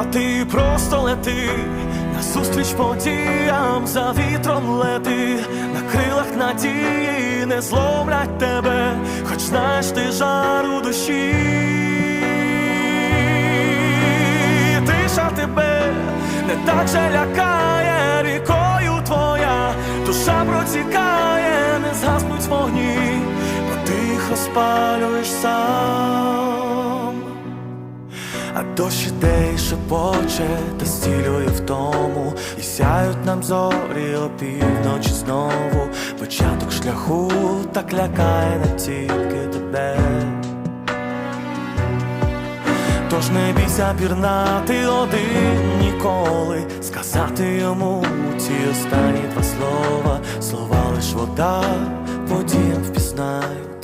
а ти просто лети, назустріч подіям за вітром лети, на крилах надії не зломлять тебе, хоч знаєш ти жар у душі. Тиша тебе не так же лякає рікою твоя, душа протікає, не згаснуть вогні, бо ти їх розпалюєш сам. А дощ іде і шепоче, та стілює в тому, і сяють нам зорі опівночі знову. Початок шляху так лякає не тільки тебе. Тож не бійся пірнати один ніколи, сказати йому ці останні два слова, слова лиш вода, водіям впізнаю тебе.